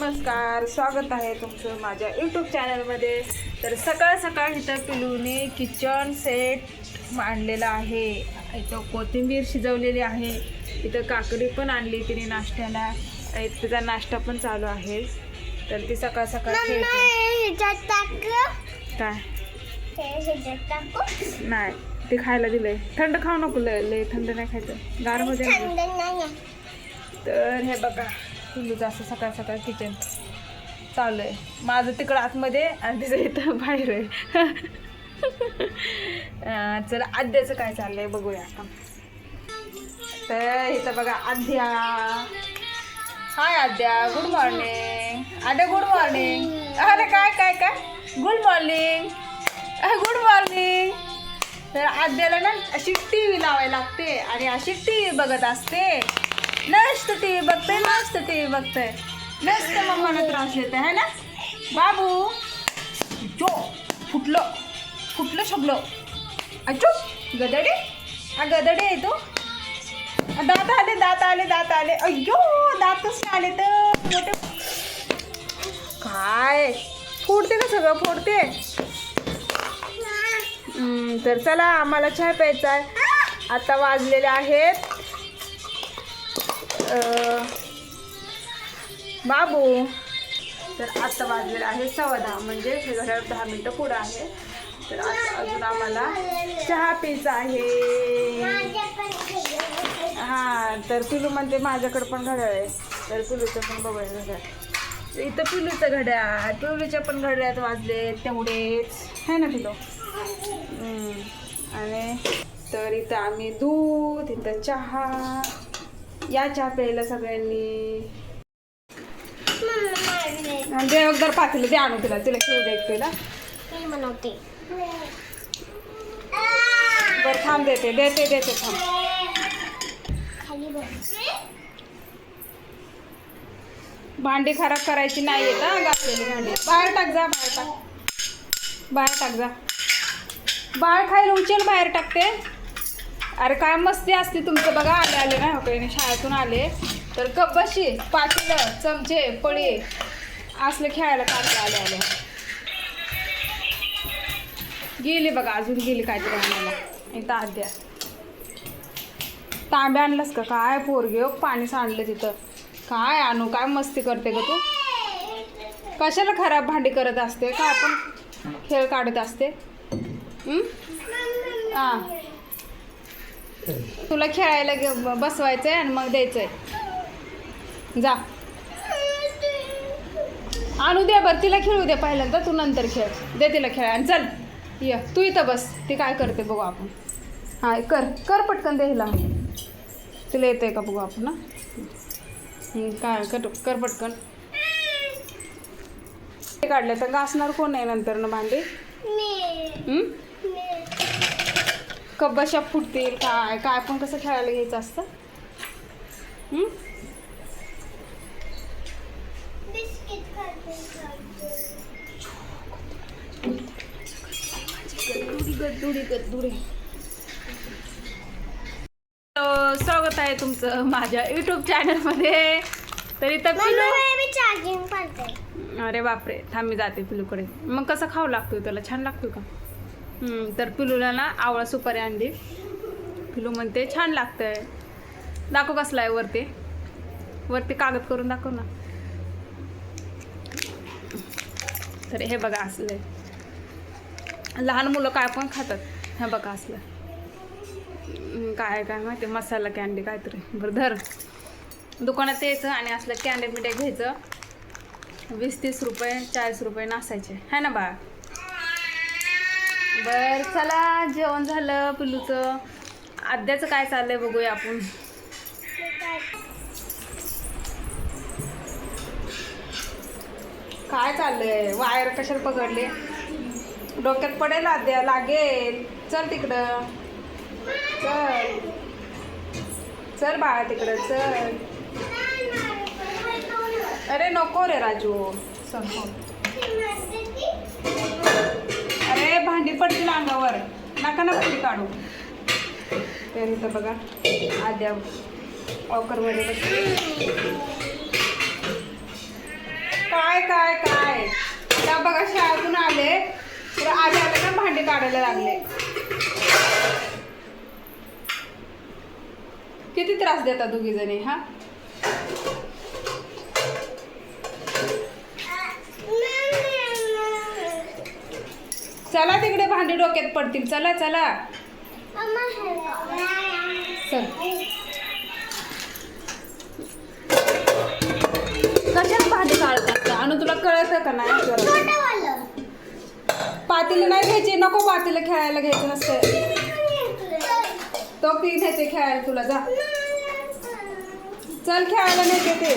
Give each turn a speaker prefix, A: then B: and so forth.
A: नमस्कार स्वागत आहे तुमचं माझ्या यूट्यूब चॅनलमध्ये तर सकाळ सकाळ इथं पिलूने किचन सेट मांडलेला आहे. इथं कोथिंबीर शिजवलेली आहे. इथं काकडी पण आणली तिने नाश्त्याला. तिचा नाश्ता पण चालू आहे. तर ती सकाळ सकाळ काय? नाही ते खायला दिलंय. थंड खाऊ नको लय थंड नाही खायचं. गारमध्ये तर हे बघा. पिल्लूचं असं सकाळ सकाळ किचन चालू आहे माझं तिकडं आतमध्ये आणि तिचं इथं बाहेर आहे. चला आद्याचं काय चाललंय बघूया आपण तर इथं बघा Adya. Hi Adya good morning Adya good morning अरे काय काय काय? गुड मॉर्निंग गुड मॉर्निंग तर आद्याला ना अशी टी व्ही लावायला लागते आणि अशी टी व्ही बघत असते. नसतं टी व्ही बघते मस्त टी व्ही बघते नसतं मम्माला त्रास देते है ना? बाबू जो फुटलं फुटलं शबलं अचो गदडे? हा गदडे आहे तो. दात आले दात आले दात आले. अय्यो दातच नाही आले तर. मोठे काय? फोडते का सगळं? फोडते. तर चला आम्हाला चहा प्यायचा आहे. आता वाजलेले आहेत. बाबू. तर आता वाजलेलं आहे सव्वा दहा म्हणजे हे घड्याळ दहा मिनटं पुढं आहे. तर आता अजून आम्हाला चहा प्यायचा आहे. हा तर पिलू म्हणते माझ्याकडे पण घड्याळ आहे. तर पिलूचं पण बघायचं घड्याळ. इथं पिलूचं घड्याळ पिलूच्या पण घड्याळात वाजले तेवढेच. आहे ना पिलू? आणि तर इथं आम्ही दूध इथं चहा या चहा प्यायला सगळ्यांनी. आणि देवघर पातीला दे आणू तिला. तिला खेळ दे तिला
B: बनवते.
A: बरं थांब देते देते देते थांब. भांडी खराब करायची नाही येत घातलेली भांडी. बाहेर टाक जा बाहेर टाक. बाहेर टाक जा. बाहेर खायला उचल बाहेर टाकते. अरे काय मस्ती असते तुमचं बघा आले आले नाही हो काही शाळेतून आले. तर कप बशी चमचे पळी असले खेळायला काढले आले आले. गेली बघा अजून गेली काहीतरी आणायला. इथं आद्या तांब्या आणलंस का? काय पोरगे हो, पाणी सांडलं तिथं. काय आणू काय मस्ती करते ग तू? कशाला खराब भांडी करत असते? काय आपण खेळ काढत असते? हां. तुला खेळायला घे- ब- बसवायचंय आणि मग द्यायचंय. जा. आणू दे बरं तिला खेळू दे पहिल्यांदा तू नंतर खेळ. दे तिला खेळ आणि चल. ये तू इथं बस ती काय करते बघू आपण. हा कर कर पटकन दे हिला. तिला येतंय का बघू आपण ना काय कर कर पटकन. ते काढले तर घासणार कोण आहे नंतर ना भांडी? कब्बशा फुटतील काय काय पण कसं खेळायला घ्यायचं असतं? गद्दुडी गद्दुडी गद्दुडी तर स्वागत आहे तुमचं माझ्या युट्यूब चॅनलमध्ये तर पिलू
B: पडते
A: अरे बापरे थांब जाते पिलूकडे. मग कसं खाऊ लागतो त्याला छान लागतो का? तर पिलूला ना आवळा सुपारी आणली. पिलू म्हणते छान लागतंय. दाखव कसला आहे वरती. वरती कागद करून दाखव ना. तर हे बघा असलं आहे. लहान मुलं काय पण खातात. हे बघा असलं काय काय माहिती? मसाला कॅन्डी काहीतरी. बरं धर. दुकानात यायचं आणि असलं कॅन्डी मिठाई घ्यायचं. वीस तीस रुपये चाळीस रुपये नासायचे. है ना बाळा? बर चला जेवण झालं पिलूचं. आद्याचं काय चाललंय बघूया आपण. काय चाललंय? वायर कशाला पकडले? डोक्यात पडेल आद्या लागेल. चल तिकडं. चल. चल बाळा तिकडं चल. अरे नको रे राजू. सांग भांडी पडतील अंगावर. नका ना पुढे काढू. त्यानंतर बघा. आद्या वॉकरमध्ये काय काय काय? आता बघा शाळेतून आले. तर आधी आले ना भांडी काढायला लागले. किती त्रास देतात दोघी जणी हा? चला तिकडे भांडी डोक्यात पडतील. चला चला. चल. कशात भांडी काढतात आणि तुला कळतं का नाही? पातेली नाही घ्यायची? नको पातेलं खेळायला घ्यायचं नसतं. तो ती घ्यायचे खेळायला तुला. जा. चल खेळायला नेते ते.